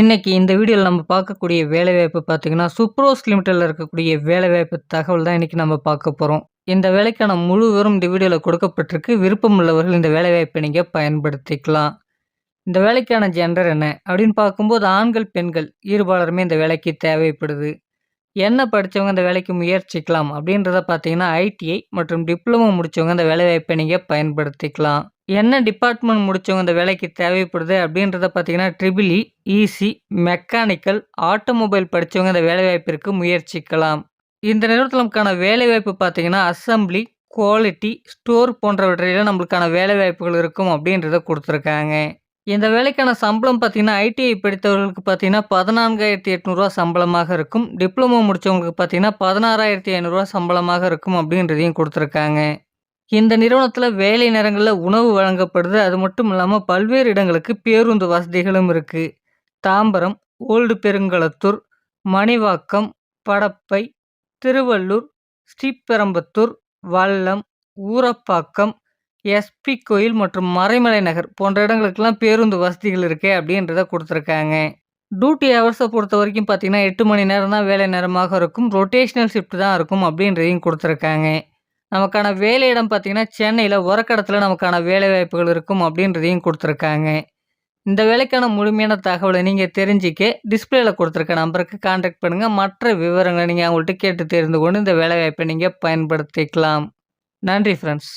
இன்றைக்கி இந்த வீடியோவில் நம்ம பார்க்கக்கூடிய வேலைவாய்ப்பு பார்த்தீங்கன்னா, சுப்ரோஸ் லிமிட்டடில் இருக்கக்கூடிய வேலைவாய்ப்பு தகவல் தான் இன்றைக்கி நம்ம பார்க்க போகிறோம் இந்த வேலைக்கான முழு விவரம் இந்த வீடியோவில் கொடுக்கப்பட்டிருக்கு. விருப்பம் உள்ளவர்கள் இந்த வேலைவாய்ப்பை நீங்கள் பயன்படுத்திக்கலாம். இந்த வேலைக்கான ஜெண்டர் என்ன? அப்படின்னு பார்க்கும்போது ஆண்கள், பெண்கள் ஈடுபாளருமே இந்த வேலைக்கு தேவைப்படுது. என்ன படிச்சவங்க இந்த வேலைக்கு முயற்சிக்கலாம் அப்படின்றத பார்த்தீங்கன்னா, ஐடிஐ மற்றும் டிப்ளமோ முடித்தவங்க இந்த வேலைவாய்ப்பை நீங்கள் பயன்படுத்திக்கலாம். என்ன டிபார்ட்மெண்ட் முடித்தவங்க இந்த வேலைக்கு தேவைப்படுது அப்படின்றத பார்த்தீங்கன்னா, ட்ரிபிள் இசி, மெக்கானிக்கல், ஆட்டோமொபைல் படிச்சவங்க இந்த வேலைவாய்ப்பிற்கு முயற்சிக்கலாம். இந்த நிறுவனத்திலுக்கான வேலைவாய்ப்பு பார்த்தீங்கன்னா, அசம்பிளி குவாலிட்டி, ஸ்டோர் போன்றவற்றில நம்மளுக்கான வேலைவாய்ப்புகள் இருக்கும் அப்படின்றத கொடுத்துருக்காங்க இந்த வேலைக்கான சம்பளம் பார்த்தீங்கன்னா, ஐடிஐ படித்தவர்களுக்கு பார்த்தீங்கன்னா, பதினான்காயிரத்தி எட்நூறுரூவா சம்பளமாக இருக்கும். டிப்ளமோ முடிச்சவங்களுக்கு பார்த்தீங்கன்னா, பதினாறாயிரத்தி ஐநூறுரூவா சம்பளமாக இருக்கும் அப்படின்றதையும் கொடுத்துருக்காங்க இந்த நிறுவனத்தில் வேலை நேரங்களில் உணவு வழங்கப்படுது. அது மட்டும் இல்லாமல் பல்வேறு இடங்களுக்கு பேருந்து வசதிகளும் இருக்குது Tambaram, old Perungalathur, Manivakkam, Padappai, Tiruvallur, Sriperumbudur Vallam, Urapakkam, S P. Koil மற்றும் மறைமலை நகர் போன்ற இடங்களுக்கெல்லாம் பேருந்து வசதிகள் இருக்கே அப்படின்றத கொடுத்துருக்காங்க டியூட்டி பொறுத்த வரைக்கும் பார்த்தீங்கன்னா, எட்டு மணி நேரம் தான் வேலை நேரமாக இருக்கும். ரொட்டேஷனல் ஷிஃப்ட் தான் இருக்கும் அப்படின்றதையும் கொடுத்துருக்காங்க நமக்கான வேலையிடம் பார்த்தீங்கன்னா, சென்னையில் உரக்கடத்தில் நமக்கான வேலைவாய்ப்புகள் இருக்கும் அப்படின்றதையும் கொடுத்துருக்காங்க. இந்த வேலைக்கான முழுமையான தகவலை நீங்கள் தெரிஞ்சிக்க டிஸ்ப்ளேல கொடுத்துருக்க நம்பருக்கு காண்டாக்ட் பண்ணுங்கள் மற்ற விவரங்களை நீங்கள் அவங்கள்ட்ட கேட்டு தெரிந்து கொண்டு இந்த வேலைவாய்ப்பை நீங்கள் பயன்படுத்திக்கலாம். நன்றி ஃப்ரெண்ட்ஸ்